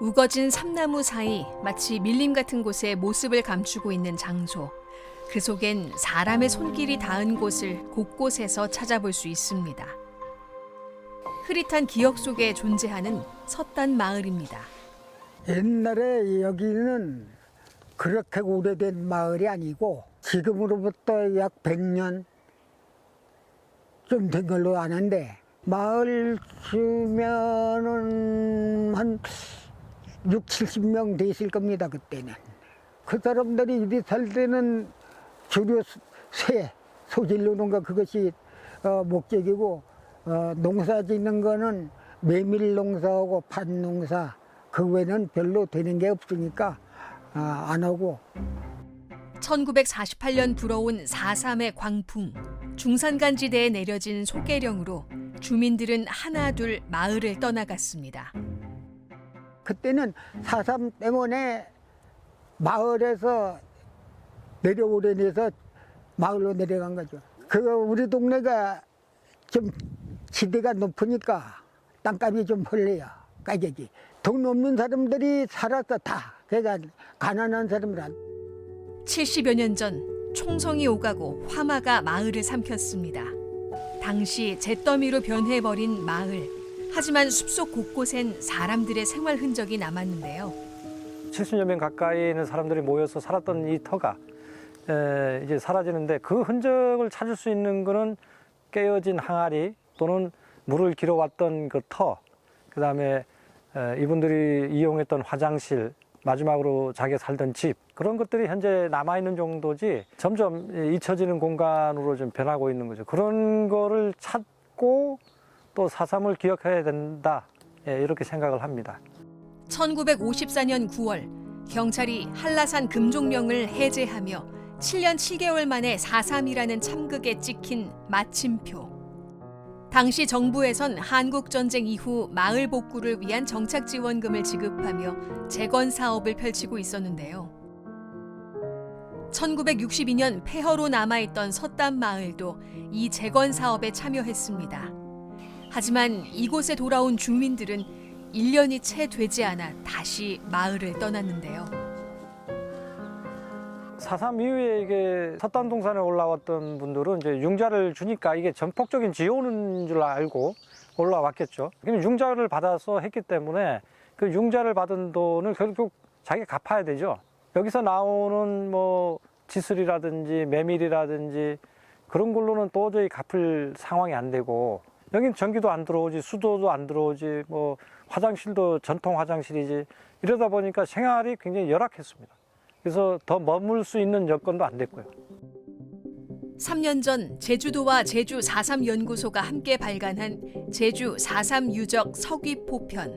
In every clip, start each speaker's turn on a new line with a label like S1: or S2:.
S1: 우거진 삼나무 사이 마치 밀림 같은 곳에 모습을 감추고 있는 장소. 그 속엔 사람의 손길이 닿은 곳을 곳곳에서 찾아볼 수 있습니다. 흐릿한 기억 속에 존재하는 섰단 마을입니다.
S2: 옛날에 여기는 그렇게 오래된 마을이 아니고 지금으로부터 약 100년 좀 된 걸로 아는데 마을 주면은 한 6, 70명 됐을 겁니다 그때는 그 사람들이 이리 살 때는 주로 새, 소질 노는 거 그것이 어, 목적이고 어, 농사 짓는 거는 메밀 농사하고 팥 농사 그 외에는 별로 되는 게 없으니까 아, 안 하고
S1: 1948년 불어온 4.3의 광풍, 중산간 지대에 내려진 소개령으로 주민들은 하나둘 마을을 떠나갔습니다.
S2: 그때는 사삼 때문에 마을에서 내려오려내서 마을로 내려간 거죠. 그 우리 동네가 좀 지대가 높으니까 땅값이 좀 벌려요. 가격이. 돈 없는 사람들이 살았어 다. 그러니까 가난한 사람들 안.
S1: 70여 년 전 총성이 오가고 화마가 마을을 삼켰습니다. 당시 잿더미로 변해버린 마을. 하지만 숲속 곳곳엔 사람들의 생활 흔적이 남았는데요.
S3: 70여 명 가까이 있는 사람들이 모여서 살았던 이 터가 에, 이제 사라지는데 그 흔적을 찾을 수 있는 거는 깨어진 항아리 또는 물을 길어왔던 그 터, 그 다음에 이분들이 이용했던 화장실, 마지막으로 자기가 살던 집 그런 것들이 현재 남아 있는 정도지 점점 잊혀지는 공간으로 좀 변하고 있는 거죠. 그런 거를 찾고 또 사삼을 기억해야 된다 예, 이렇게 생각을 합니다.
S1: 1954년 9월 경찰이 한라산 금종령을 해제하며 7년 7개월 만에 4.3이라는 참극에 찍힌 마침표. 당시 정부에선 한국 전쟁 이후 마을 복구를 위한 정착 지원금을 지급하며 재건 사업을 펼치고 있었는데요. 1962년 폐허로 남아있던 섰담 마을도 이 재건 사업에 참여했습니다. 하지만 이곳에 돌아온 주민들은 1년이 채 되지 않아 다시 마을을 떠났는데요.
S3: 사삼 이후에 이게 섰단 동산에 올라왔던 분들은 이제 융자를 주니까 이게 전폭적인 지원인 줄 알고 올라왔겠죠. 그럼 융자를 받아서 했기 때문에 그 융자를 받은 돈을 결국 자기가 갚아야 되죠. 여기서 나오는 뭐 지슬이라든지 메밀이라든지 그런 걸로는 도저히 갚을 상황이 안 되고 여긴 전기도 안 들어오지 수도도 안 들어오지 뭐 화장실도 전통 화장실이지 이러다 보니까 생활이 굉장히 열악했습니다. 그래서 더 머물 수 있는 여건도 안 됐고요.
S1: 3년 전 제주도와 제주 4.3 연구소가 함께 발간한 제주 4.3 유적 서귀포편.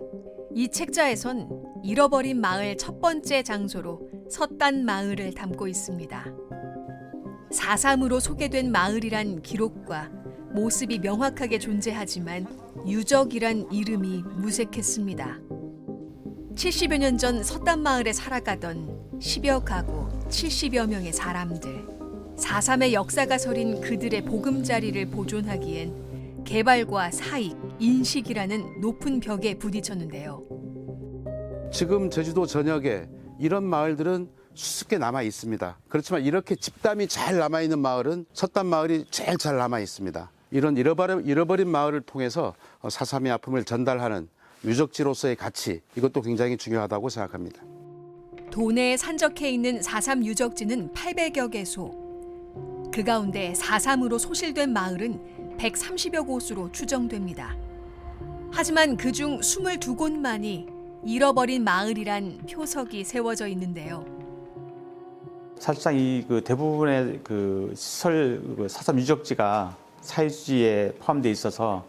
S1: 이 책자에선 잃어버린 마을 첫 번째 장소로 섰단 마을을 담고 있습니다. 4.3으로 소개된 마을이란 기록과 모습이 명확하게 존재하지만 유적이란 이름이 무색했습니다. 70여 년전 섰단 마을에 살아가던 10여 가구, 70여 명의 사람들. 4.3의 역사가 서린 그들의 보금자리를 보존하기엔 개발과 사익, 인식이라는 높은 벽에 부딪혔는데요.
S4: 지금 제주도 전역에 이런 마을들은 수습게 남아 있습니다. 그렇지만 이렇게 집담이 잘 남아 있는 마을은 섰단 마을이 제일 잘 남아 있습니다. 이런 잃어버린, 잃어버린 마을을 통해서 사삼의 아픔을 전달하는 유적지로서의 가치 이것도 굉장히 중요하다고 생각합니다.
S1: 도내에 산적해 있는 4.3 유적지는 800여 개소. 그 가운데 4.3으로 소실된 마을은 130여 곳으로 추정됩니다. 하지만 그중 22곳만이 잃어버린 마을이란 표석이 세워져 있는데요.
S5: 사실상 이 그 대부분의 그 시설 그 사삼 유적지가 사유지에 포함되어 있어서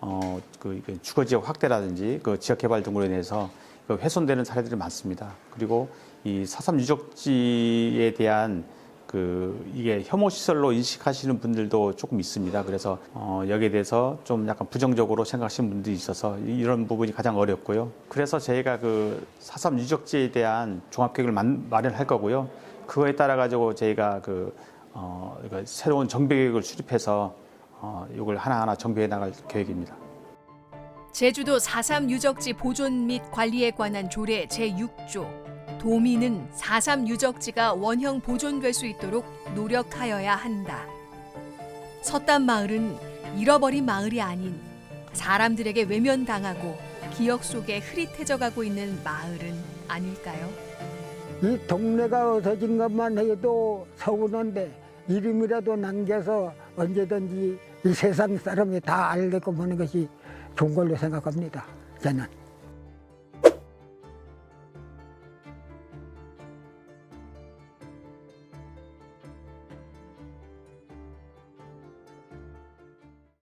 S5: 어 그 주거 지역 확대라든지 그 지역 개발 등으로 인해서 그 훼손되는 사례들이 많습니다. 그리고 이 사삼 유적지에 대한 그 이게 혐오 시설로 인식하시는 분들도 조금 있습니다. 그래서 어 여기에 대해서 좀 약간 부정적으로 생각하시는 분들이 있어서 이런 부분이 가장 어렵고요. 그래서 저희가 그 사삼 유적지에 대한 종합 계획을 만- 마련할 거고요. 그거에 따라 가지고 저희가 그 어, 새로운 정비 계획을 수립해서 어, 이걸 하나하나 정비해 나갈 계획입니다.
S1: 제주도 4.3 유적지 보존 및 관리에 관한 조례 제6조 도민은 4.3 유적지가 원형 보존될 수 있도록 노력하여야 한다. 섰단 마을은 잃어버린 마을이 아닌 사람들에게 외면당하고 기억 속에 흐릿해져 가고 있는 마을은 아닐까요?
S2: 이 동네가 없어진 것만 해도 서운한데 이름이라도 남겨서 언제든지 이 세상 사람이 다 알게끔 하는 것이 좋은 걸로 생각합니다. 저는.